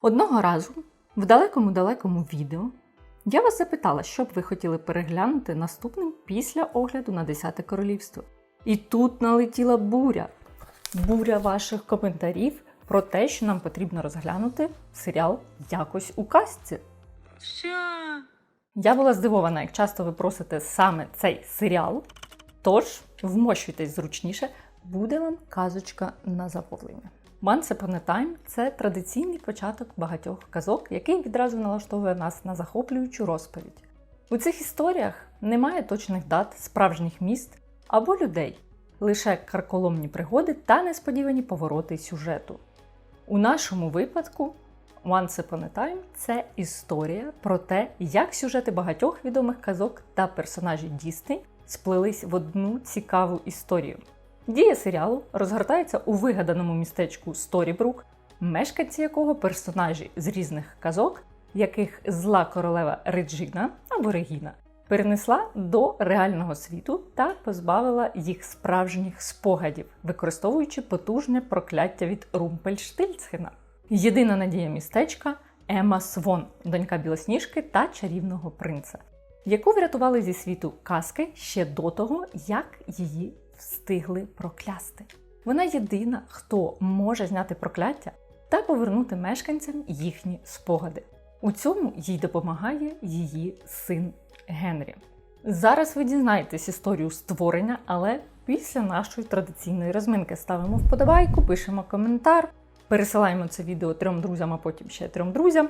Одного разу в далекому-далекому відео я вас запитала, що б ви хотіли переглянути наступним після огляду на 10 королівство. І тут налетіла буря. Буря ваших коментарів про те, що нам потрібно розглянути серіал якось у казці. Що? Я була здивована, як часто ви просите саме цей серіал. Тож, вмощуйтесь зручніше, буде вам казочка на замовлення. Once Upon a Time – це традиційний початок багатьох казок, який відразу налаштовує нас на захоплюючу розповідь. У цих історіях немає точних дат, справжніх міст або людей, лише карколомні пригоди та несподівані повороти сюжету. У нашому випадку Once Upon a Time – це історія про те, як сюжети багатьох відомих казок та персонажів Дісней сплелись в одну цікаву історію. Дія серіалу розгортається у вигаданому містечку Сторібрук, мешканці якого персонажі з різних казок, яких зла королева Реджіна або Регіна перенесла до реального світу та позбавила їх справжніх спогадів, використовуючи потужне прокляття від Румпельштильцхена. Єдина надія містечка Ема Свон, донька Білосніжки та чарівного принца, яку врятували зі світу казки ще до того, як її встигли проклясти. Вона єдина, хто може зняти прокляття та повернути мешканцям їхні спогади. У цьому їй допомагає її син Генрі. Зараз ви дізнаєтесь історію створення, але після нашої традиційної розминки ставимо вподобайку, пишемо коментар, пересилаємо це відео трьом друзям, а потім ще трьом друзям.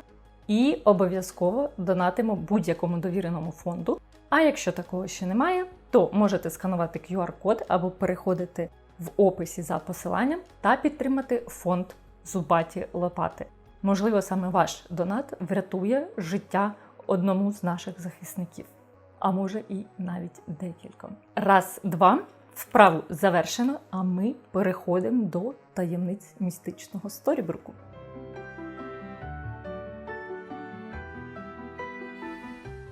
І обов'язково донатимо будь-якому довіреному фонду. А якщо такого ще немає, то можете сканувати QR-код або переходити в описі за посиланням та підтримати фонд Зубаті Лопати. Можливо, саме ваш донат врятує життя одному з наших захисників, а може і навіть декільком. Раз, два. Вправу завершено, а ми переходимо до таємниць містичного сторібруку.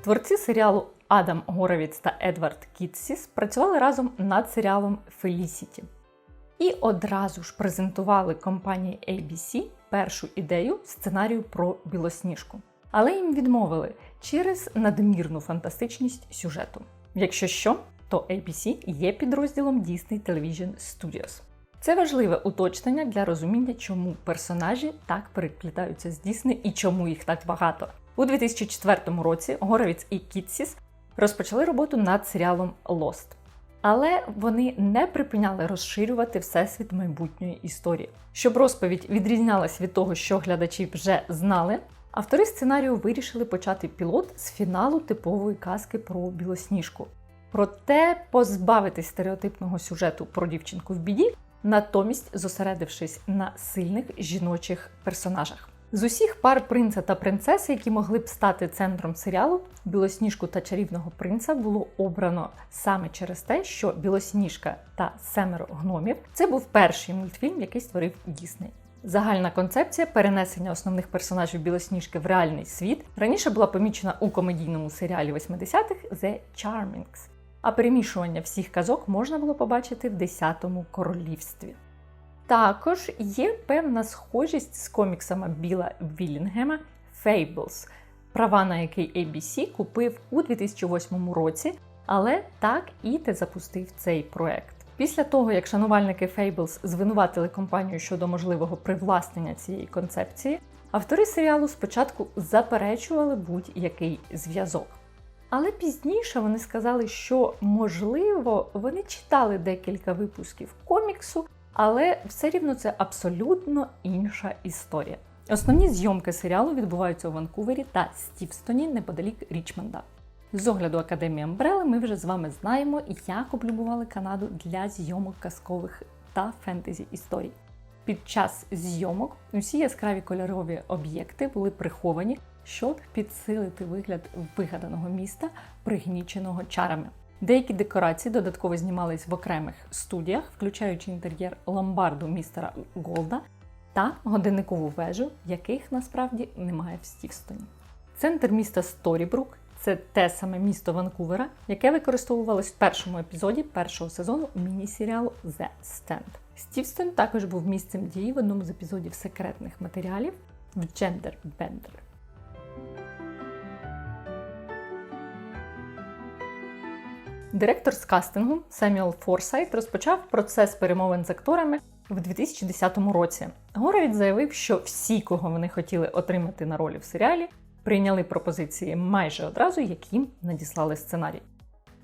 Творці серіалу Адам Горовіц та Едвард Кітсіс працювали разом над серіалом Фелісіті і одразу ж презентували компанії ABC першу ідею сценарію про білосніжку. Але їм відмовили через надмірну фантастичність сюжету. Якщо що, то ABC є підрозділом Disney Television Studios. Це важливе уточнення для розуміння, чому персонажі так переплітаються з Disney і чому їх так багато. У 2004 році Горовіц і Кітсіс розпочали роботу над серіалом Lost. Але вони не припиняли розширювати всесвіт майбутньої історії. Щоб розповідь відрізнялась від того, що глядачі вже знали, автори сценарію вирішили почати пілот з фіналу типової казки про білосніжку. Проте позбавитись стереотипного сюжету про дівчинку в біді, натомість зосередившись на сильних жіночих персонажах. З усіх пар принца та принцеси, які могли б стати центром серіалу, білосніжку та чарівного принца було обрано саме через те, що Білосніжка та семеро гномів це був перший мультфільм, який створив Дісней. Загальна концепція перенесення основних персонажів Білосніжки в реальний світ раніше була помічена у комедійному серіалі 80-х The Charmings, а перемішування всіх казок можна було побачити в Десятому королівстві. Також є певна схожість з коміксами Біла Вілінгема Fables, права на який ABC купив у 2008 році, але так і не запустив цей проект. Після того, як шанувальники Fables звинуватили компанію щодо можливого привласнення цієї концепції, автори серіалу спочатку заперечували будь-який зв'язок. Але пізніше вони сказали, що можливо вони читали декілька випусків коміксу, але все рівно це абсолютно інша історія. Основні зйомки серіалу відбуваються у Ванкувері та Стівстоні неподалік Річмонда. З огляду Академії Амбрели ми вже з вами знаємо, як облюбували Канаду для зйомок казкових та фентезі історій. Під час зйомок усі яскраві кольорові об'єкти були приховані, щоб підсилити вигляд вигаданого міста, пригніченого чарами. Деякі декорації додатково знімались в окремих студіях, включаючи інтер'єр ломбарду містера Голда та годинникову вежу, яких насправді немає в Стівстоні. Центр міста Сторібрук це те саме місто Ванкувера, яке використовувалось в першому епізоді першого сезону міні-серіалу The Stand. Стівстон також був місцем дії в одному з епізодів секретних матеріалів, в Gender Bender. Директор з кастингу Семюел Форсайт розпочав процес перемовин з акторами в 2010 році. Горовіць заявив, що всі, кого вони хотіли отримати на ролі в серіалі, прийняли пропозиції майже одразу, як їм надіслали сценарій.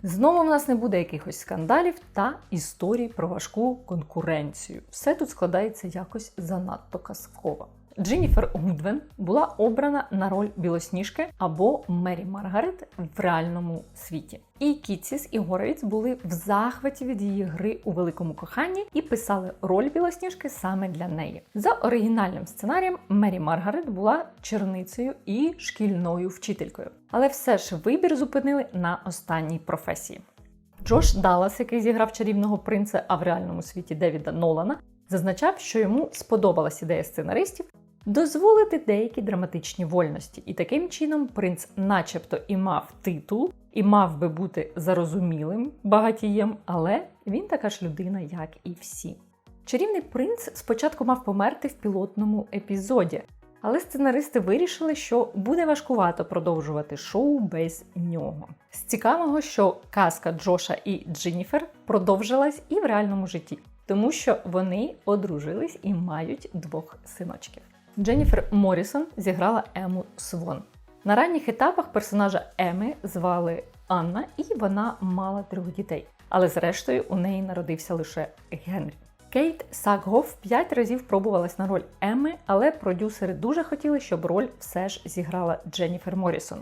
Знову в нас не буде якихось скандалів та історій про важку конкуренцію. Все тут складається якось занадто казково. Дженніфер Гудвен була обрана на роль білосніжки або Мері Маргарет в реальному світі. І Кітсіс і Горовіц були в захваті від її гри у великому коханні і писали роль білосніжки саме для неї. За оригінальним сценарієм Мері Маргарет була черницею і шкільною вчителькою, але все ж вибір зупинили на останній професії. Джош Даллас, який зіграв чарівного принца, а в реальному світі Девіда Нолана, зазначав, що йому сподобалась ідея сценаристів дозволити деякі драматичні вольності, і таким чином принц, начебто, і мав титул, і мав би бути зарозумілим багатієм, але він така ж людина, як і всі. Чарівний принц спочатку мав померти в пілотному епізоді, але сценаристи вирішили, що буде важкувато продовжувати шоу без нього. З цікавого, що казка Джоша і Дженніфер продовжилась і в реальному житті, тому що вони одружились і мають двох синочків. Дженніфер Морісон зіграла Ему Свон. На ранніх етапах персонажа Еми звали Анна, і вона мала трьох дітей. Але зрештою у неї народився лише Генрі. Кейт Сакгоф п'ять разів пробувалась на роль Еми, але продюсери дуже хотіли, щоб роль все ж зіграла Дженніфер Морісон.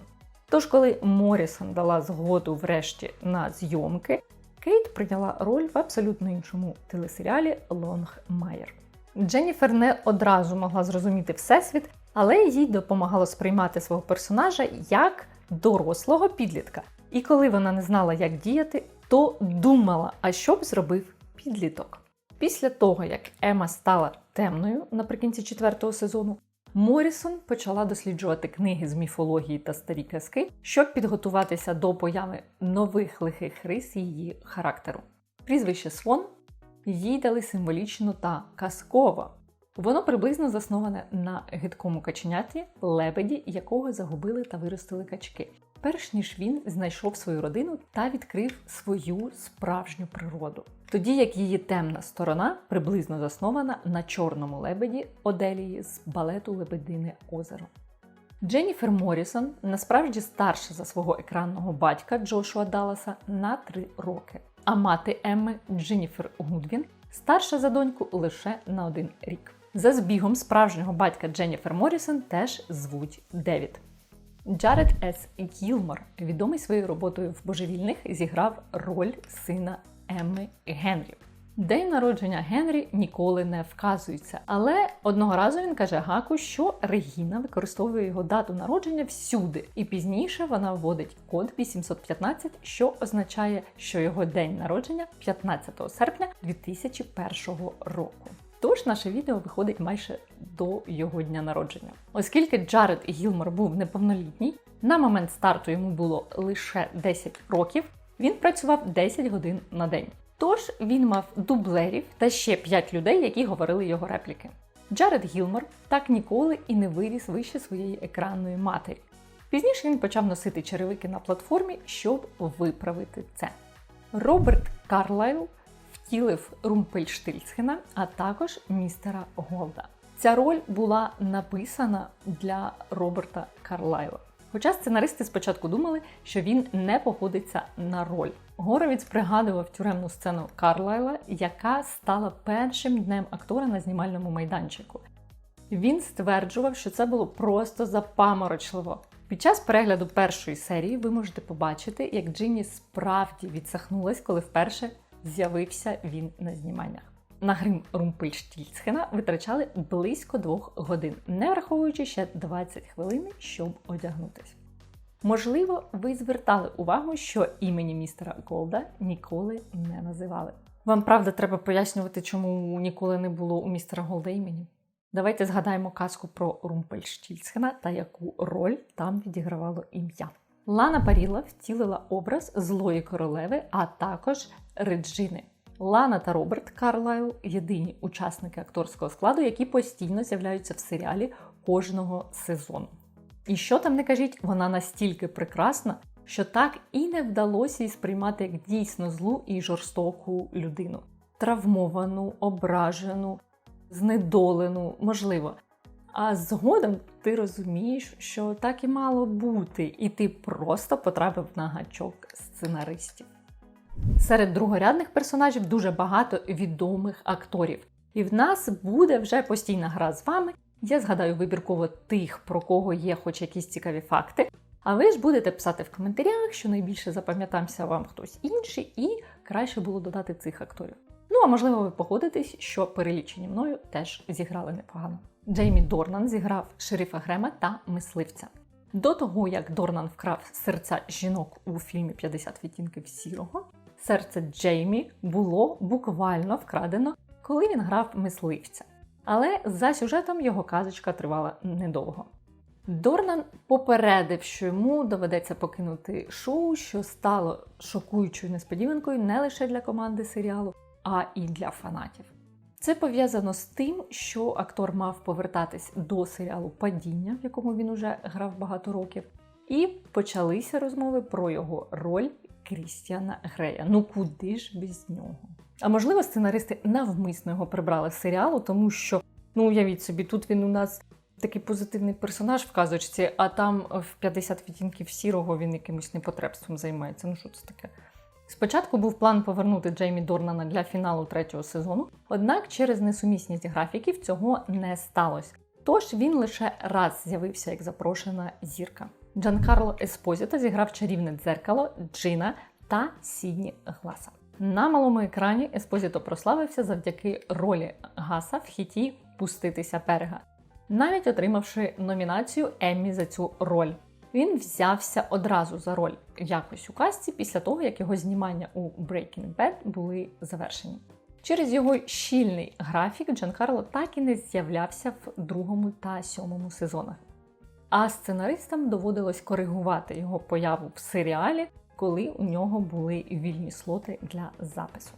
Тож, коли Морісон дала згоду врешті на зйомки, Кейт прийняла роль в абсолютно іншому телесеріалі Лонг Майер. Дженніфер не одразу могла зрозуміти всесвіт, але їй допомагало сприймати свого персонажа як дорослого підлітка. І коли вона не знала, як діяти, то думала, а що б зробив підліток. Після того, як Ема стала темною наприкінці четвертого сезону, Морісон почала досліджувати книги з міфології та старі казки, щоб підготуватися до появи нових лихих рис її характеру. Прізвище Свон їй дали символічно та казково. Воно приблизно засноване на гидкому каченяті, лебеді, якого загубили та виростили качки. Перш ніж він знайшов свою родину та відкрив свою справжню природу. Тоді як її темна сторона приблизно заснована на чорному лебеді Оделії з балету Лебедине озеро. Дженніфер Морісон насправді старша за свого екранного батька Джошуа Далласа на три роки, а мати Емми Дженніфер Гудвін старша за доньку лише на один рік. За збігом справжнього батька Дженніфер Морісон теж звуть Девід. Джаред С. Гілмор, відомий своєю роботою в божевільних, зіграв роль сина Емми Генрі. День народження Генрі ніколи не вказується, але одного разу він каже Гаку, що Регіна використовує його дату народження всюди, і пізніше вона вводить код 815, що означає, що його день народження 15 серпня 2001 року. Тож наше відео виходить майже до його дня народження. Оскільки Джаред Гілмор був неповнолітній, на момент старту йому було лише 10 років, він працював 10 годин на день. Тож він мав дублерів та ще 5 людей, які говорили його репліки. Джаред Гілмор так ніколи і не виріс вище своєї екранної матері. Пізніше він почав носити черевики на платформі, щоб виправити це. Роберт Карлайл втілив Румпельштильцхена, а також містера Голда. Ця роль була написана для Роберта Карлайла. Хоча сценаристи спочатку думали, що він не походиться на роль. Горовіць пригадував тюремну сцену Карлайла, яка стала першим днем актора на знімальному майданчику. Він стверджував, що це було просто запаморочливо. Під час перегляду першої серії ви можете побачити, як Джинні справді відсахнулась, коли вперше з'явився він на зніманнях. На грим Румпельштільцхена витрачали близько двох годин, не враховуючи ще 20 хвилин, щоб одягнутись. Можливо, ви звертали увагу, що імені містера Голда ніколи не називали. Вам правда треба пояснювати, чому ніколи не було у містера Голда імені? Давайте згадаємо казку про Румпельштільцхена та яку роль там відігравало ім'я. Лана Паріла втілила образ злої королеви, а також Реджини. Лана та Роберт Карлайл єдині учасники акторського складу, які постійно з'являються в серіалі кожного сезону. І що там не кажіть, вона настільки прекрасна, що так і не вдалося їй сприймати як дійсно злу і жорстоку людину. Травмовану, ображену, знедолену, можливо. А згодом ти розумієш, що так і мало бути, і ти просто потрапив на гачок сценаристів. Серед другорядних персонажів дуже багато відомих акторів. І в нас буде вже постійна гра з вами. Я згадаю вибірково тих, про кого є хоч якісь цікаві факти. А ви ж будете писати в коментарях, що найбільше запам'ятався вам хтось інший, і краще було додати цих акторів. Ну а можливо, ви погодитесь, що перелічені мною теж зіграли непогано. Джеймі Дорнан зіграв шерифа Грема та мисливця. До того, як Дорнан вкрав серця жінок у фільмі «50 відтінків сірого, серце Джеймі було буквально вкрадено, коли він грав мисливця. Але за сюжетом його казочка тривала недовго. Дорнан попередив, що йому доведеться покинути шоу, що стало шокуючою несподіванкою не лише для команди серіалу, а і для фанатів. Це пов'язано з тим, що актор мав повертатись до серіалу Падіння, в якому він уже грав багато років, і почалися розмови про його роль Крістіана Грея. Ну куди ж без нього? А можливо, сценаристи навмисно його прибрали з серіалу, тому що, ну уявіть собі, тут він у нас такий позитивний персонаж в казочці, а там в 50 відтінків сірого він якимось непотребством займається. Ну що це таке? Спочатку був план повернути Джеймі Дорнана для фіналу третього сезону, однак через несумісність графіків цього не сталося. Тож він лише раз з'явився як запрошена зірка. Джанкарло Еспозіто зіграв чарівне дзеркало, Джина та Сідні Гласа. На малому екрані Еспозіто прославився завдяки ролі Гаса в хіті Пуститися берега, навіть отримавши номінацію Еммі за цю роль. Він взявся одразу за роль якось у касті після того, як його знімання у Breaking Bad були завершені. Через його щільний графік Джанкарло так і не з'являвся в другому та сьомому сезонах. А сценаристам доводилось коригувати його появу в серіалі, коли у нього були вільні слоти для запису.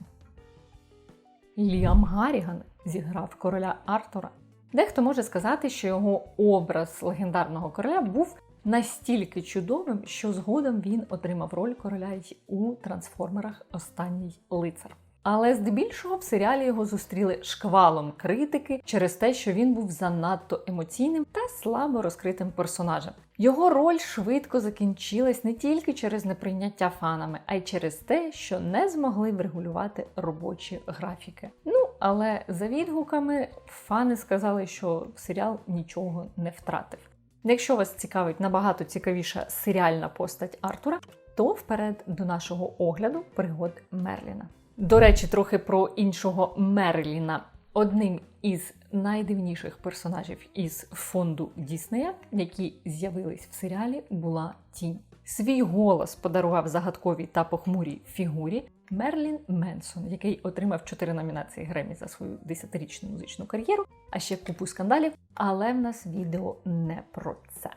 Ліам Гарріган зіграв короля Артура. Дехто може сказати, що його образ легендарного короля був настільки чудовим, що згодом він отримав роль короля й у трансформерах Останній лицар. Але здебільшого в серіалі його зустріли шквалом критики через те, що він був занадто емоційним та слабо розкритим персонажем. Його роль швидко закінчилась не тільки через неприйняття фанами, а й через те, що не змогли врегулювати робочі графіки. Ну але за відгуками фани сказали, що серіал нічого не втратив. Якщо вас цікавить набагато цікавіша серіальна постать Артура, то вперед до нашого огляду пригод Мерліна. До речі, трохи про іншого Мерліна. Одним із найдивніших персонажів із фонду Діснея, які з'явились в серіалі, була тінь. Свій голос подарував загадковій та похмурій фігурі Мерлін Менсон, який отримав чотири номінації Гремі за свою десятирічну музичну кар'єру, а ще купу скандалів. Але в нас відео не про це.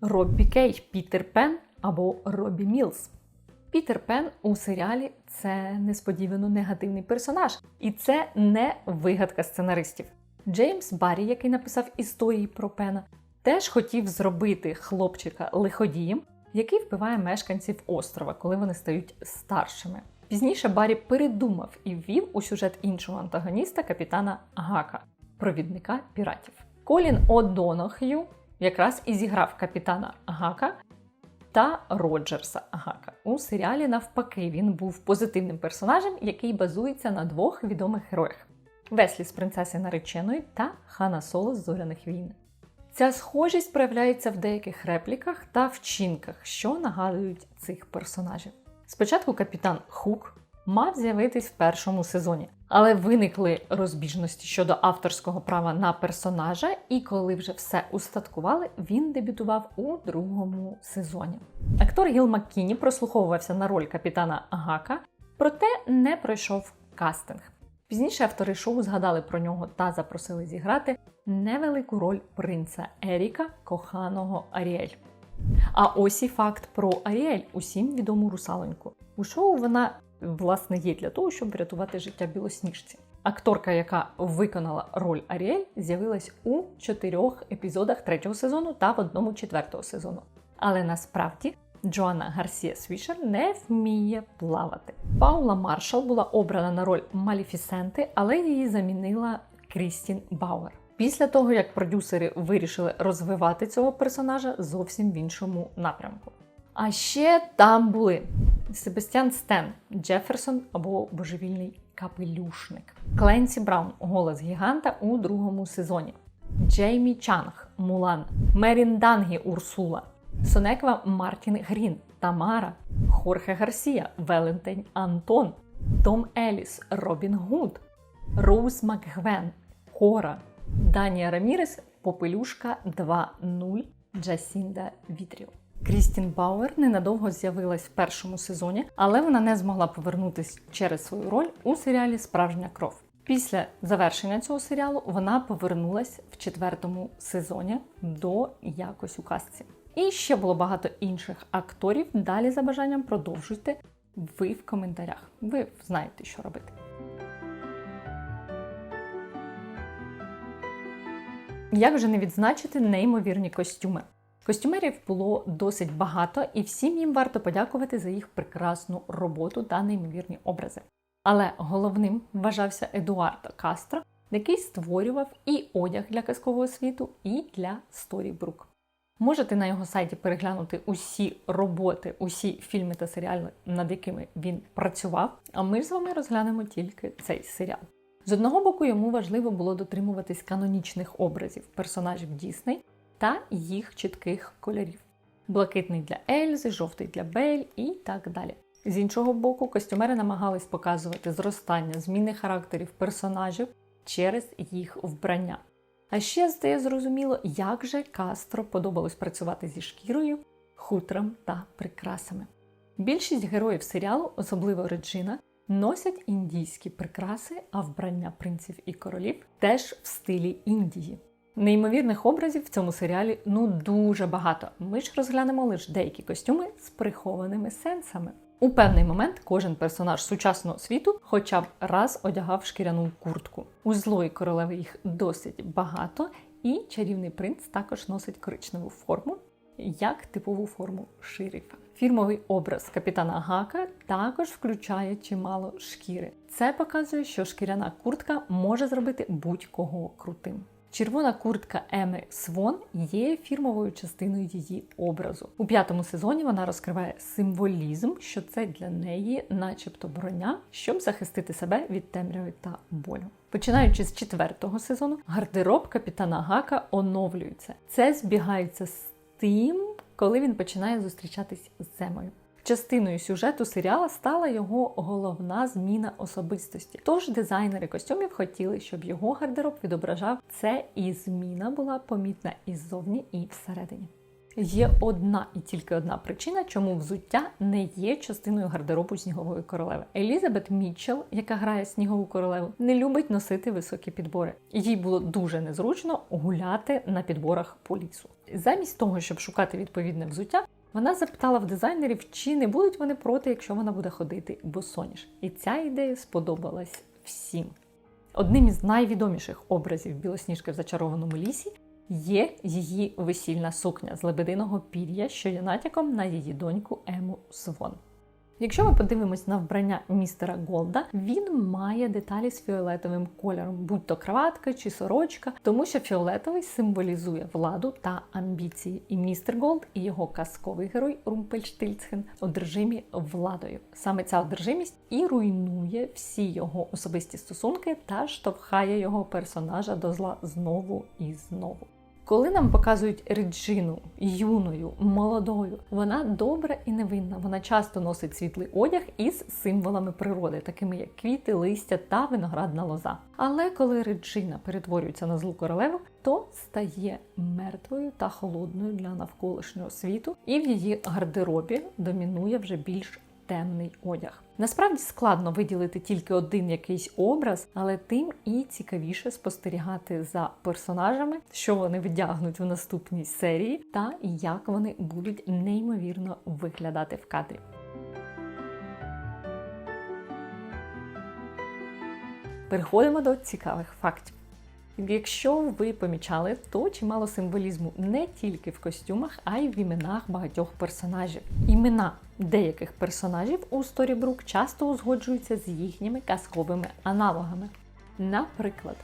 Роббі Кей, Пітер Пен або Робі Мілс. Пітер Пен у серіалі це несподівано негативний персонаж, і це не вигадка сценаристів. Джеймс Баррі, який написав історії про Пена, теж хотів зробити хлопчика лиходієм, який вбиває мешканців острова, коли вони стають старшими. Пізніше Баррі передумав і ввів у сюжет іншого антагоніста капітана Гака, провідника піратів. Колін О'Донох'ю якраз і зіграв капітана Гака та Роджерса Гака. У серіалі навпаки він був позитивним персонажем, який базується на двох відомих героях: Веслі з принцеси нареченої та Хана Соло з зоряних війн. Ця схожість проявляється в деяких репліках та вчинках, що нагадують цих персонажів. Спочатку капітан Хук мав з'явитись в першому сезоні, але виникли розбіжності щодо авторського права на персонажа, і коли вже все устаткували, він дебютував у другому сезоні. Актор Гіл Маккіні прослуховувався на роль капітана Гака, проте не пройшов кастинг. Пізніше автори шоу згадали про нього та запросили зіграти невелику роль принца Еріка, коханого Аріель. А ось і факт про Аріель, усім відому русалоньку. У шоу вона власне є для того, щоб врятувати життя білосніжці. Акторка, яка виконала роль Аріель, з'явилась у чотирьох епізодах третього сезону та в одному четвертого сезону. Але насправді Джоанна Гарсія Свішер не вміє плавати. Паула Маршал була обрана на роль Маліфісенти, але її замінила Крістін Бауер. Після того, як продюсери вирішили розвивати цього персонажа зовсім в іншому напрямку. А ще там були Себастьян Стен, Джеферсон або Божевільний капелюшник, Кленсі Браун, голос гіганта у другому сезоні, Джеймі Чанг, Мулан, Мерін Дангі Урсула, Сонеква Мартін Грін, Тамара, Хорхе Гарсія, Велентень Антон, Том Еліс, Робін Гуд, Роуз Макгвен, Кора, Данія Рамірес, Попелюшка 2.0, Джасінда Вітріо. Крістін Бауер ненадовго з'явилась в першому сезоні, але вона не змогла повернутися через свою роль у серіалі Справжня кров. Після завершення цього серіалу вона повернулась в четвертому сезоні до якось у казці. І ще було багато інших акторів. Далі за бажанням продовжуйте ви в коментарях. Ви знаєте, що робити. Як вже не відзначити неймовірні костюми? Костюмерів було досить багато, і всім їм варто подякувати за їх прекрасну роботу та неймовірні образи. Але головним вважався Едуардо Кастро, який створював і одяг для казкового світу, і для Storybrooke. Можете на його сайті переглянути усі роботи, усі фільми та серіали, над якими він працював. А ми ж з вами розглянемо тільки цей серіал. З одного боку, йому важливо було дотримуватись канонічних образів персонажів Дісней та їх чітких кольорів: блакитний для Ельзи, жовтий для Бель і так далі. З іншого боку, костюмери намагались показувати зростання зміни характерів персонажів через їх вбрання. А ще стає зрозуміло, як же Кастро подобалось працювати зі шкірою, хутром та прикрасами. Більшість героїв серіалу, особливо Реджина, носять індійські прикраси, а вбрання принців і королів теж в стилі Індії. Неймовірних образів в цьому серіалі ну дуже багато. Ми ж розглянемо лише деякі костюми з прихованими сенсами. У певний момент кожен персонаж сучасного світу хоча б раз одягав шкіряну куртку. У злої королеви їх досить багато, і чарівний принц також носить коричневу форму, як типову форму шерифа. Фірмовий образ капітана Гака також включає чимало шкіри. Це показує, що шкіряна куртка може зробити будь-кого крутим. Червона куртка Еми Свон є фірмовою частиною її образу. У п'ятому сезоні вона розкриває символізм, що це для неї, начебто, броня, щоб захистити себе від темряви та болю. Починаючи з четвертого сезону, гардероб капітана Гака оновлюється. Це збігається з тим, коли він починає зустрічатись з Земою. Частиною сюжету серіала стала його головна зміна особистості. Тож дизайнери костюмів хотіли, щоб його гардероб відображав це, і зміна була помітна і ззовні, і всередині. Є одна і тільки одна причина, чому взуття не є частиною гардеробу снігової королеви. Елізабет Мітчелл, яка грає снігову королеву, не любить носити високі підбори. Їй було дуже незручно гуляти на підборах по лісу. Замість того, щоб шукати відповідне взуття, вона запитала в дизайнерів, чи не будуть вони проти, якщо вона буде ходити босоніж. І ця ідея сподобалась всім. Одним із найвідоміших образів білосніжки в зачарованому лісі є її весільна сукня з лебединого пір'я, що є натяком на її доньку Ему Свон. Якщо ми подивимось на вбрання містера Голда, він має деталі з фіолетовим кольором, будь то краватка чи сорочка, тому що фіолетовий символізує владу та амбіції. І містер Голд і його казковий герой Румпельштильцхен одержимі владою. Саме ця одержимість і руйнує всі його особисті стосунки та штовхає його персонажа до зла знову і знову. Коли нам показують Реджину юною, молодою, вона добра і невинна. Вона часто носить світлий одяг із символами природи, такими як квіти, листя та виноградна лоза. Але коли Реджина перетворюється на злу королеву, то стає мертвою та холодною для навколишнього світу, і в її гардеробі домінує вже більш темний одяг. Насправді складно виділити тільки один якийсь образ, але тим і цікавіше спостерігати за персонажами, що вони вдягнуть в наступній серії, та як вони будуть неймовірно виглядати в кадрі. Переходимо до цікавих фактів. Якщо ви помічали, то чимало символізму не тільки в костюмах, а й в іменах багатьох персонажів. Імена деяких персонажів у Storybrooke часто узгоджуються з їхніми казковими аналогами. Наприклад,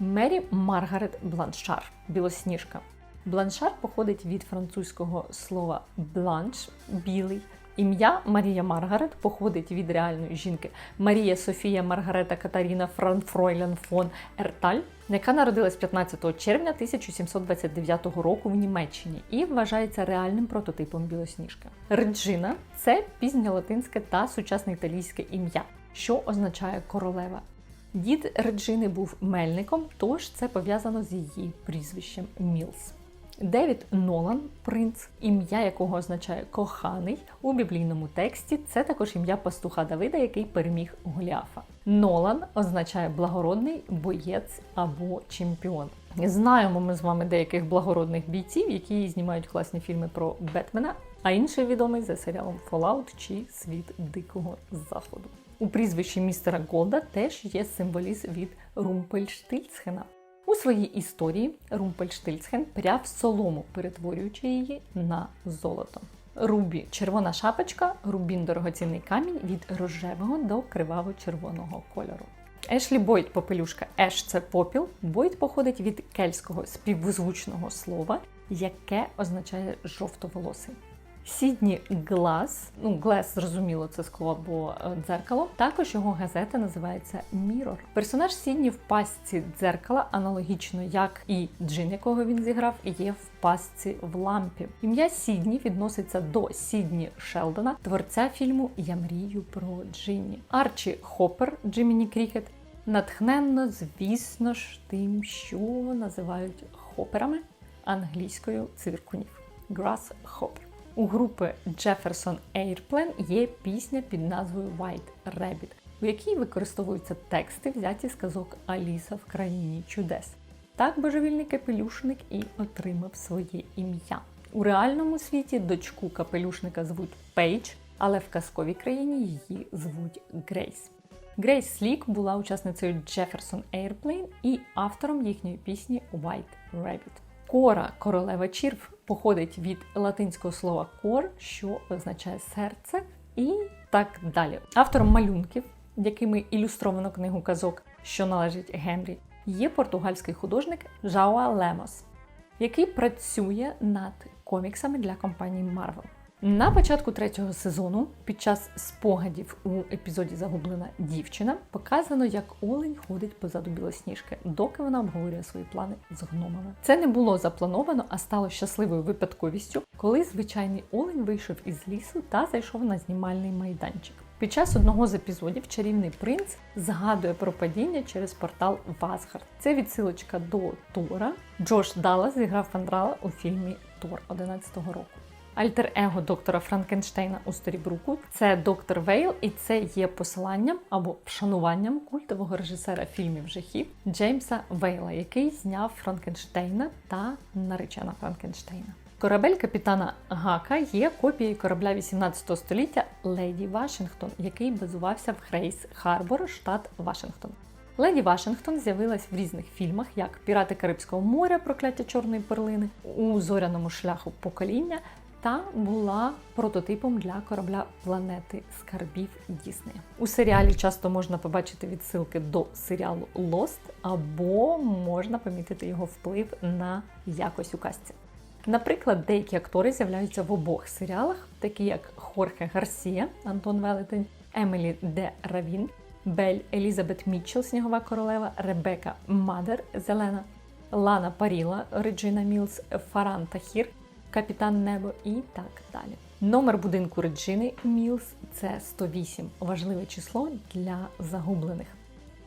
Мері Маргарет Бланшар Білосніжка. Бланшар походить від французького слова бланш білий. Ім'я Марія Маргарет походить від реальної жінки Марія Софія Маргарета Катаріна Франфройлен фон Ерталь, яка народилась 15 червня 1729 року в Німеччині і вважається реальним прототипом білосніжки. Реджина це пізньолатинське та сучасне італійське ім'я, що означає королева. Дід Реджини був мельником, тож це пов'язано з її прізвищем Мілс. Девід Нолан, принц, ім'я якого означає коханий у біблійному тексті. Це також ім'я пастуха Давида, який переміг Голіафа. Нолан означає благородний боєць або чемпіон. Знаємо ми з вами деяких благородних бійців, які знімають класні фільми про Бетмена, а інший відомий за серіалом Fallout чи Світ Дикого Заходу. У прізвищі містера Голда теж є символізм від Румпельштильцхена. У своїй історії Румпельштильцхен пряв солому, перетворюючи її на золото. Рубі червона шапочка, рубін дорогоцінний камінь від рожевого до криваво-червоного кольору. Ешлі Бойд попелюшка Еш це попіл. Бойд походить від кельтського співзвучного слова, яке означає жовтоволосий. Сідні Глас, ну Глес, зрозуміло, це скло або е, дзеркало. Також його газета називається Мірор. Персонаж Сідні в пастці дзеркала, аналогічно як і Джин, якого він зіграв, є в пастці в лампі. Ім'я Сідні відноситься до Сідні Шелдона, творця фільму Я мрію про Джинні. Арчі Хоппер Джиміні Крікет. Натхненно, звісно ж, тим, що називають хоперами англійською цвіркунів. Grasshopper. У групи Jefferson Airplane є пісня під назвою White Rabbit, у якій використовуються тексти, взяті з казок Аліса в країні чудес. Так божевільний капелюшник і отримав своє ім'я. У реальному світі дочку капелюшника звуть Пейдж, але в казковій країні її звуть Грейс. Грейс Слік була учасницею Jefferson Airplane і автором їхньої пісні White Rabbit. Кора королева черв походить від латинського слова кор, що означає серце, і так далі. Автором малюнків, якими ілюстровано книгу казок, що належить Генрі, є португальський художник Жауа Лемос, який працює над коміксами для компанії Marvel. На початку третього сезону, під час спогадів у епізоді Загублена дівчина, показано, як Олень ходить позаду білосніжки, доки вона обговорює свої плани з гномами. Це не було заплановано, а стало щасливою випадковістю, коли звичайний Олень вийшов із лісу та зайшов на знімальний майданчик. Під час одного з епізодів чарівний принц згадує про падіння через портал Васгард. Це відсилочка до Тора. Джош Даллас зіграв Фандрала у фільмі Тор 11-го року. Альтер-его доктора Франкенштейна у Сторібруку це доктор Вейл, і це є посиланням або вшануванням культового режисера фільмів жахів Джеймса Вейла, який зняв Франкенштейна та наречена Франкенштейна. Корабель капітана Гака є копією корабля 18 століття Леді Вашингтон, який базувався в Хрейс Харбор, штат Вашингтон. Леді Вашингтон з'явилась в різних фільмах, як Пірати Карибського моря, Прокляття Чорної перлини, у зоряному шляху покоління та була прототипом для корабля планети скарбів Діснея. У серіалі часто можна побачити відсилки до серіалу Lost, або можна помітити його вплив на якось у казці. Наприклад, деякі актори з'являються в обох серіалах, такі як Хорхе Гарсія, Антон Велетень, Емілі Де Равін, Бель Елізабет Мітчелл, Снігова королева, Ребека Мадер, Зелена, Лана Паріла, Реджина Мілс, Фаран Тахір, Капітан Небо і так далі. Номер будинку Реджини Мілс це 108, важливе число для загублених.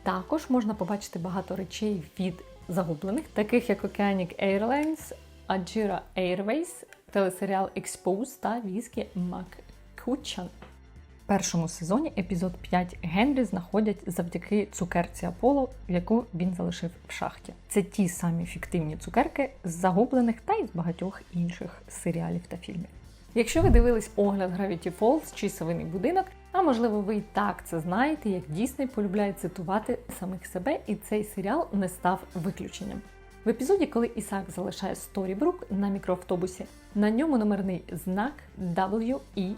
Також можна побачити багато речей від загублених, таких як Oceanic Airlines, Ajira Airways, телесеріал Expose та віскі Маккучан. Першому сезоні епізод 5 Генрі знаходять завдяки цукерці Аполло, яку він залишив в шахті. Це ті самі фіктивні цукерки з загублених та й з багатьох інших серіалів та фільмів. Якщо ви дивились огляд Gravity Falls чи Савиний будинок, А можливо, ви і так це знаєте, як Дісней полюбляє цитувати самих себе, і цей серіал не став виключенням. В епізоді, коли Ісак залишає Сторібрук на мікроавтобусі, на ньому номерний знак WED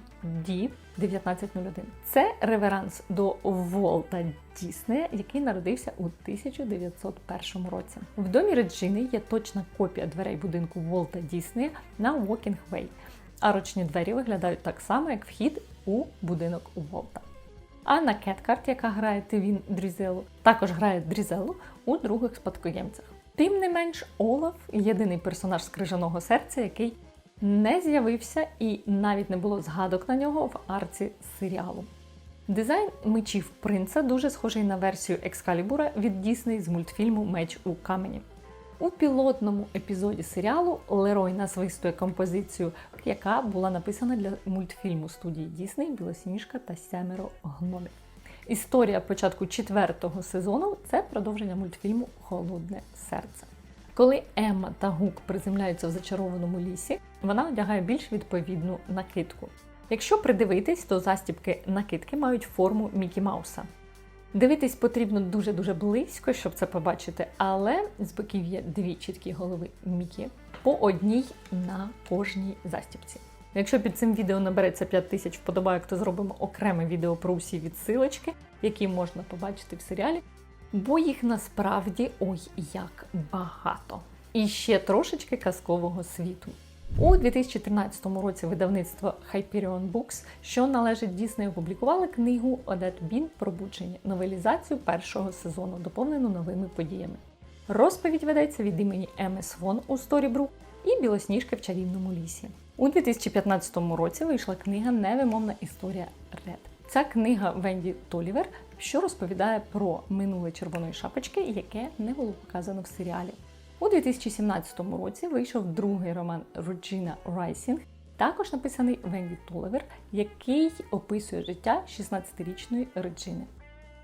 1901. Це реверанс до Волта Діснея, який народився у 1901 році. В домі Реджини є точна копія дверей будинку Волта Діснея на Walking а ручні двері виглядають так само, як вхід у будинок Волта. А на Кеткарт, яка грає Тивін Дрізелу, також грає Дрізелу у других спадкоємцях. Тим не менш, Олаф єдиний персонаж з крижаного серця, який не з'явився і навіть не було згадок на нього в арці серіалу. Дизайн мечів принца дуже схожий на версію Екскалібура від Дісней з мультфільму Меч у камені. У пілотному епізоді серіалу Лерой насвистує композицію, яка була написана для мультфільму студії Дісней Білосніжка та Сямеро гномів. Історія початку четвертого сезону це продовження мультфільму Холодне серце. Коли Емма та Гук приземляються в зачарованому лісі, вона одягає більш відповідну накидку. Якщо придивитись, то застібки накидки мають форму Мікі Мауса. Дивитись потрібно дуже-дуже близько, щоб це побачити, але з боків є дві чіткі голови Мікі по одній на кожній застібці. Якщо під цим відео набереться 5 тисяч вподобайок, то зробимо окреме відео про усі відсилочки, які можна побачити в серіалі, бо їх насправді ой як багато. І ще трошечки казкового світу. У 2013 році видавництво Hyperion Books, що належить Дісней, опублікували книгу Одет Бін Пробудження, новелізацію першого сезону, доповнену новими подіями. Розповідь ведеться від імені Еми Свон у Сторібрук і Білосніжки в чарівному лісі. У 2015 році вийшла книга Невимовна історія Ред. Ця книга Венді Толівер, що розповідає про минуле червоної шапочки, яке не було показано в серіалі. У 2017 році вийшов другий роман Роджіна Райсінг, також написаний Венді Толівер, який описує життя 16-річної Реджини.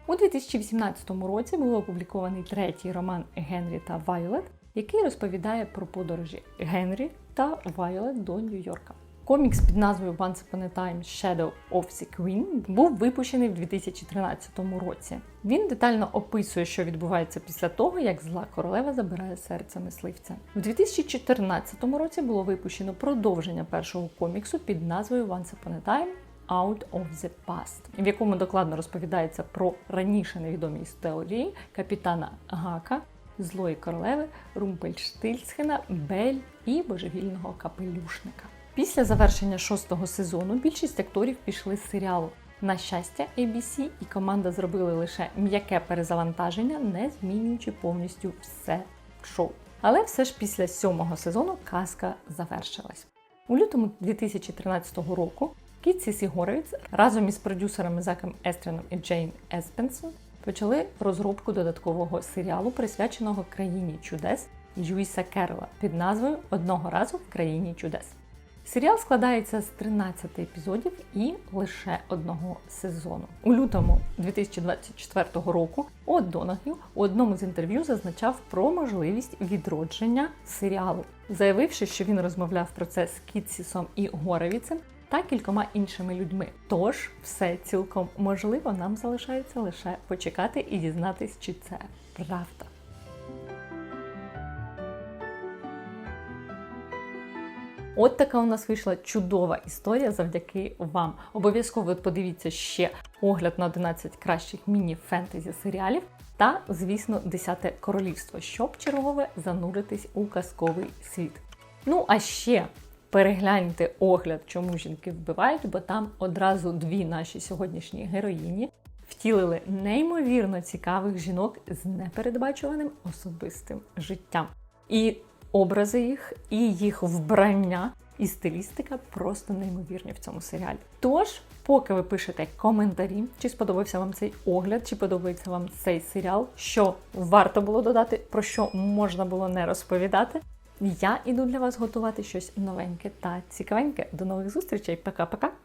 У 2018 році був опублікований третій роман Генрі та Вайолет, який розповідає про подорожі Генрі та Вайолет до Нью-Йорка. Комікс під назвою Once Upon a Time Shadow of the Queen був випущений в 2013 році. Він детально описує, що відбувається після того, як зла королева забирає серце мисливця. У 2014 році було випущено продовження першого коміксу під назвою Once Upon a Time Out of the Past, в якому докладно розповідається про раніше невідомі історії капітана Гака, злої королеви, Румпельштильцхена, Бель і божевільного капелюшника. Після завершення шостого сезону більшість акторів пішли з серіалу. На щастя, ABC і команда зробили лише м'яке перезавантаження, не змінюючи повністю все шоу. Але все ж після сьомого сезону казка завершилась. У лютому 2013 року Кіт Сісі Горовіц разом із продюсерами Заком Естріном і Джейн Еспенсон почали розробку додаткового серіалу, присвяченого країні чудес Льюіса Керрела під назвою Одного разу в країні чудес. Серіал складається з 13 епізодів і лише одного сезону. У лютому 2024 року От Донахью у одному з інтерв'ю зазначав про можливість відродження серіалу, заявивши, що він розмовляв про це з Кітсісом і Горовіцем та кількома іншими людьми. Тож все цілком можливо, нам залишається лише почекати і дізнатись, чи це правда. От така у нас вийшла чудова історія завдяки вам. Обов'язково подивіться ще огляд на 11 кращих міні-фентезі серіалів та, звісно, 10 королівство, щоб чергове зануритись у казковий світ. Ну а ще перегляньте огляд, чому жінки вбивають, бо там одразу дві наші сьогоднішні героїні втілили неймовірно цікавих жінок з непередбачуваним особистим життям. І образи їх, і їх вбрання, і стилістика просто неймовірні в цьому серіалі. Тож, поки ви пишете коментарі, чи сподобався вам цей огляд, чи подобається вам цей серіал, що варто було додати, про що можна було не розповідати. Я іду для вас готувати щось новеньке та цікавеньке. До нових зустрічей. Пока-пока!